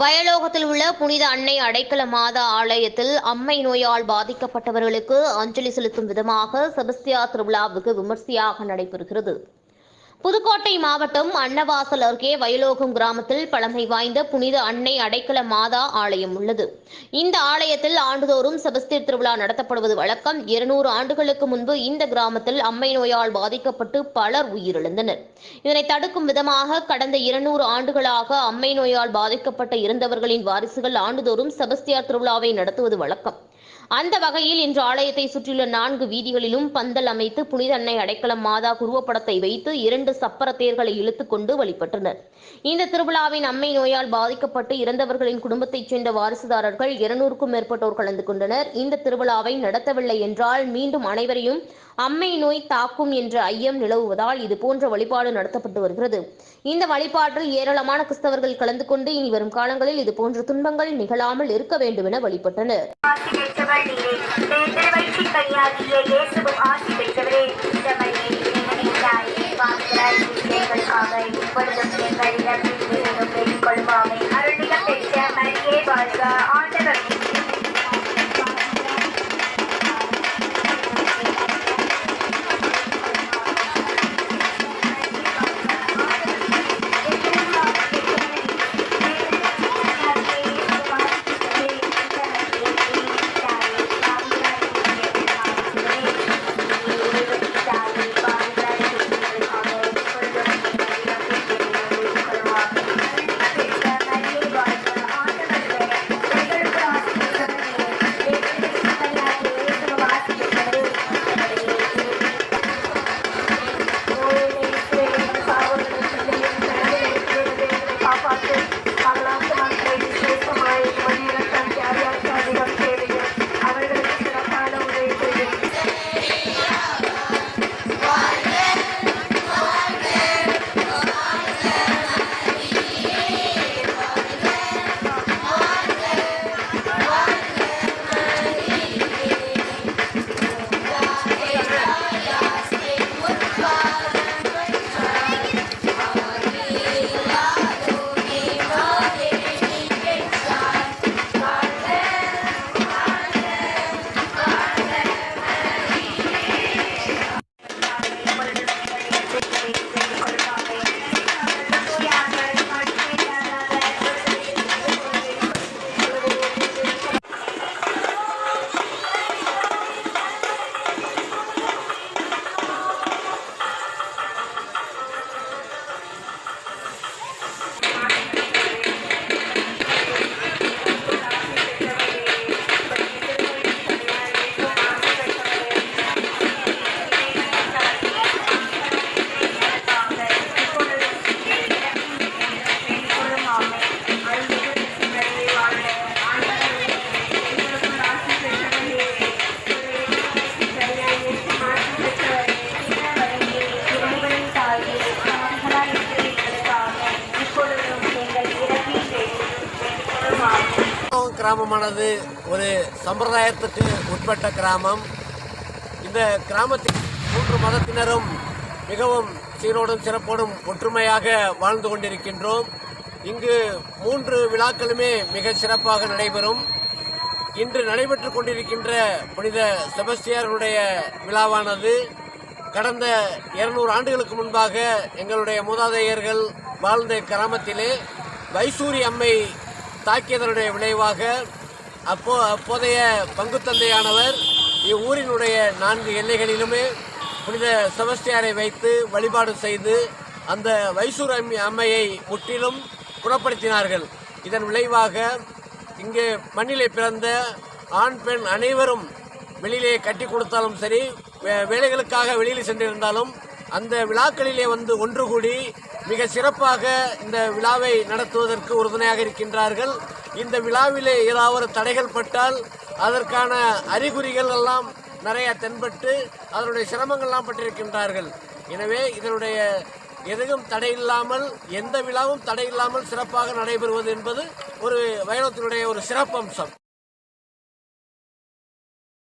வயலோகத்தில் உள்ள புனித அன்னை அடைக்கல மாதா ஆலயத்தில் அம்மை நோயால் பாதிக்கப்பட்டவர்களுக்கு அஞ்சலி செலுத்தும் விதமாக செபஸ்தியா திருவிழாவுக்கு விமர்சையாக நடைபெறுகிறது. புதுக்கோட்டை மாவட்டம் அன்னவாசல் அருகே வயலோகம் கிராமத்தில் பழமை வாய்ந்த புனித அன்னை அடைக்கல மாதா ஆலயம் உள்ளது. இந்த ஆலயத்தில் ஆண்டுதோறும் செபஸ்தியர் திருவிழா நடத்தப்படுவது வழக்கம். இருநூறு ஆண்டுகளுக்கு முன்பு இந்த கிராமத்தில் அம்மை நோயால் பாதிக்கப்பட்டு பலர் உயிரிழந்தனர். இதனை தடுக்கும் விதமாக கடந்த இருநூறு ஆண்டுகளாக அம்மை நோயால் பாதிக்கப்பட்ட இருந்தவர்களின் வாரிசுகள் ஆண்டுதோறும் செபஸ்தியார் திருவிழாவை நடத்துவது வழக்கம். அந்த வகையில் இன்று ஆலயத்தை சுற்றியுள்ள நான்கு வீதிகளிலும் பந்தல் அமைத்து புனித அன்னை அடைக்கலம் மாதா குருவப்படத்தை வைத்து இரண்டு சப்பர தேர்களை இழுத்துக்கொண்டு வழிபட்டனர். இந்த திருவிழாவின் அம்மை நோயால் பாதிக்கப்பட்டு இறந்தவர்களின் குடும்பத்தைச் சேர்ந்த வாரிசுதாரர்கள் இருநூறுக்கும் மேற்பட்டோர் கலந்து கொண்டனர். இந்த திருவிழாவை நடத்தவில்லை என்றால் மீண்டும் அனைவரையும் அம்மை நோய் தாக்கும் என்ற ஐயம் நிலவுவதால் இதுபோன்ற வழிபாடு நடத்தப்பட்டு வருகிறது. இந்த வழிபாட்டில் ஏராளமான கிறிஸ்தவர்கள் கலந்து கொண்டு இனி வரும் காலங்களில் இதுபோன்ற துன்பங்கள் நிகழாமல் இருக்க வேண்டும் என வழிபட்டனர் ஆசி பெற்றவர் நீரே திருவயிற்று கையாகிய இயேசுவும் ஆசி பெற்றவரே இந்த மரியே இறைவனின் பாத்திராய் எங்களுக்காக இப்பொழுதும் எங்கள் கிராமமானது ஒரு சம்பிரதாயத்துக்கு உட்பட்ட கிராமம். இந்த கிராமத்தில் மூன்று மதத்தினரும் மிகவும் சீரோடும் சிறப்போடும் ஒற்றுமையாக வாழ்ந்து கொண்டிருக்கின்றோம். இங்கு மூன்று விழாக்களுமே மிக சிறப்பாக நடைபெறும். இன்று நடைபெற்றுக் கொண்டிருக்கின்ற புனித செபஸ்டியாருடைய விழாவானது கடந்த இருநூறு ஆண்டுகளுக்கு முன்பாக எங்களுடைய மூதாதையர்கள் வாழ்ந்த கிராமத்திலே வைசூரி அம்மை தாக்கியதனுடைய விளைவாக அப்போ அப்போதைய பங்குத்தந்தையானவர் இவ்வூரினுடைய நான்கு எல்லைகளிலுமே புனித செபஸ்டியாரை வைத்து வழிபாடு செய்து அந்த வைசூர் அம்மி அம்மையை முற்றிலும் குணப்படுத்தினார்கள் இதன் விளைவாக இங்கே மண்ணிலே பிறந்த ஆண் பெண் அனைவரும் வெளியிலே கட்டி கொடுத்தாலும் சரி வே- வேலைகளுக்காக வெளியில் சென்றிருந்தாலும் அந்த விழாக்களிலே வந்து ஒன்று கூடி மிக சிறப்பாக இந்த விழாவை நடத்துவதற்கு உறுதுணையாக இருக்கின்றார்கள். இந்த விழாவிலே ஏதாவது தடைகள் பட்டால் அதற்கான அறிகுறிகள் எல்லாம் நிறைய தென்பட்டு அதனுடைய சிரமங்கள்லாம் பட்டிருக்கின்றார்கள். எனவே இதனுடைய எதுவும் தடையில்லாமல் எந்த விழாவும் தடையில்லாமல் சிறப்பாக நடைபெறுவது என்பது ஒரு வைரத்தினுடைய ஒரு சிறப்பம்சம்.